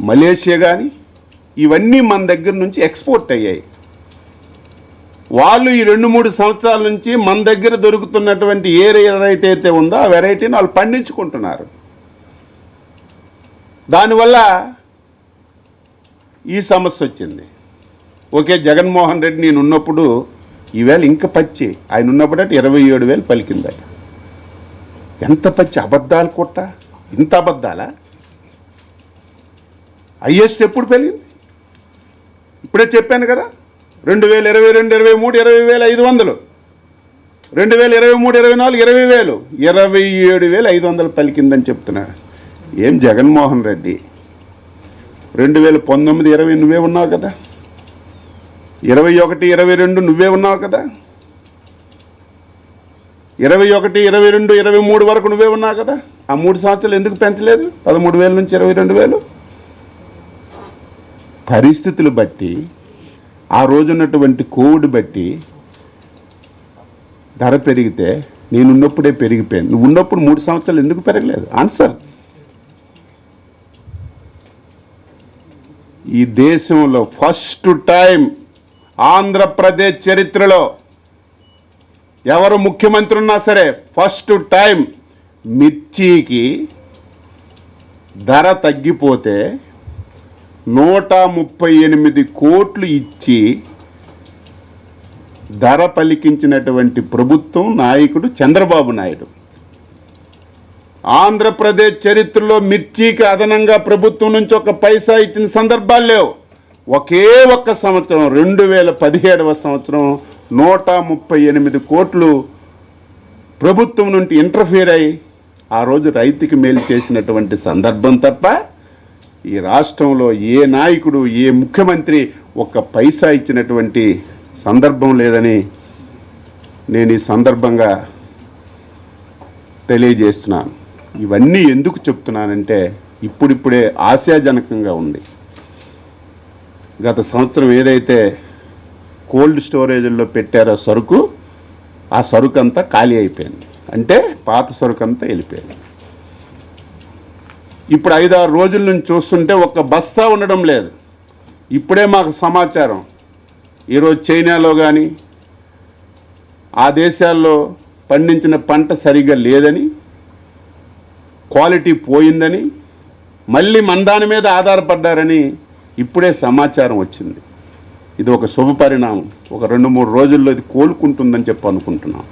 Malaysia కానీ ఇవన్నీ మన దగ్గర నుంచి ఎక్స్పోర్ట్ అయ్యాయి. వాళ్ళు ఈ రెండు మూడు సంవత్సరాల నుంచి మన దగ్గర దొరుకుతున్నటువంటి ఏ వెరైటీ అయితే ఉందో ఆ వెరైటీని వాళ్ళు పండించుకుంటున్నారు. దానివల్ల ఈ సమస్య వచ్చింది. ఓకే జగన్మోహన్ రెడ్డి నేను ఉన్నప్పుడు ఈవేళ ఇంకా పచ్చి. ఆయన ఉన్నప్పుడు అంటే ఇరవై ఏడు వేలు పలికిందట. ఎంత పచ్చి? అబద్ధాలు కొట్ట? ఇంత అబద్ధాలా? హయ్యెస్ట్ ఎప్పుడు పెరిగింది ఇప్పుడే చెప్పాను కదా రెండు వేల ఇరవై రెండు ఇరవై మూడు ఇరవై వేల ఐదు వందలు. రెండు వేల ఇరవై మూడు ఇరవై నాలుగు ఇరవై వేలు. ఇరవై ఏడు వేలు ఐదు వందలు పలికిందని చెప్తున్నా ఏం జగన్మోహన్ రెడ్డి? రెండు వేల పంతొమ్మిది ఇరవై నువ్వే ఉన్నావు కదా. ఇరవై ఒకటి ఇరవై రెండు నువ్వే ఉన్నావు కదా. ఇరవై ఒకటి ఇరవై రెండు ఇరవై మూడు వరకు నువ్వే ఉన్నావు కదా. ఆ మూడు సంవత్సరాలు ఎందుకు పెంచలేదు? పదమూడు వేల నుంచి ఇరవై రెండు వేలు. పరిస్థితులు బట్టి ఆ రోజున్నటువంటి కోవిడ్ బట్టి ధర పెరిగితే నేను ఉన్నప్పుడే పెరిగిపోయాను. నువ్వు ఉన్నప్పుడు మూడు సంవత్సరాలు ఎందుకు పెరగలేదు? ఆన్సర్ ఈ దేశంలో ఫస్ట్ టైం ఆంధ్రప్రదేశ్ చరిత్రలో ఎవరు ముఖ్యమంత్రి ఉన్నా సరే ఫస్ట్ టైం మిర్చికి ధర తగ్గిపోతే నూట ముప్పై ఎనిమిది కోట్లు ఇచ్చి ధర పలికించినటువంటి ప్రభుత్వం నాయకుడు చంద్రబాబు నాయుడు. ఆంధ్రప్రదేశ్ చరిత్రలో మిర్చికి అదనంగా ప్రభుత్వం నుంచి ఒక పైసా ఇచ్చిన సందర్భాలు లేవు. ఒకే ఒక్క సంవత్సరం రెండు వేల పదిహేడవ సంవత్సరం నూట ముప్పై ఎనిమిది కోట్లు ప్రభుత్వం నుండి ఇంటర్ఫీర్ అయి ఆ రోజు రైతుకి మేలు చేసినటువంటి సందర్భం తప్ప ఈ రాష్ట్రంలో ఏ నాయకుడు ఏ ముఖ్యమంత్రి ఒక్క పైసా ఇచ్చినటువంటి సందర్భం లేదని నేను ఈ సందర్భంగా తెలియజేస్తున్నాను. ఇవన్నీ ఎందుకు చెప్తున్నానంటే ఇప్పుడిప్పుడే ఆశాజనకంగా ఉంది. గత సంవత్సరం ఏదైతే కోల్డ్ స్టోరేజ్లో పెట్టారో సరుకు ఆ సరుకు అంతా ఖాళీ అయిపోయింది. అంటే పాత సరుకు అంతా వెళ్ళిపోయింది. ఇప్పుడు ఐదారు రోజుల నుంచి చూస్తుంటే ఒక్క బస్తా ఉండడం లేదు. ఇప్పుడే మాకు సమాచారం. ఈరోజు చైనాలో కానీ ఆ దేశాల్లో పండించిన పంట సరిగ్గా లేదని క్వాలిటీ పోయిందని మళ్ళీ మందాని మీద ఆధారపడ్డారని ఇప్పుడే సమాచారం వచ్చింది. ఇది ఒక శుభ పరిణామం. ఒక రెండు మూడు రోజుల్లో ఇది కోలుకుంటుందని చెప్పి అనుకుంటున్నాం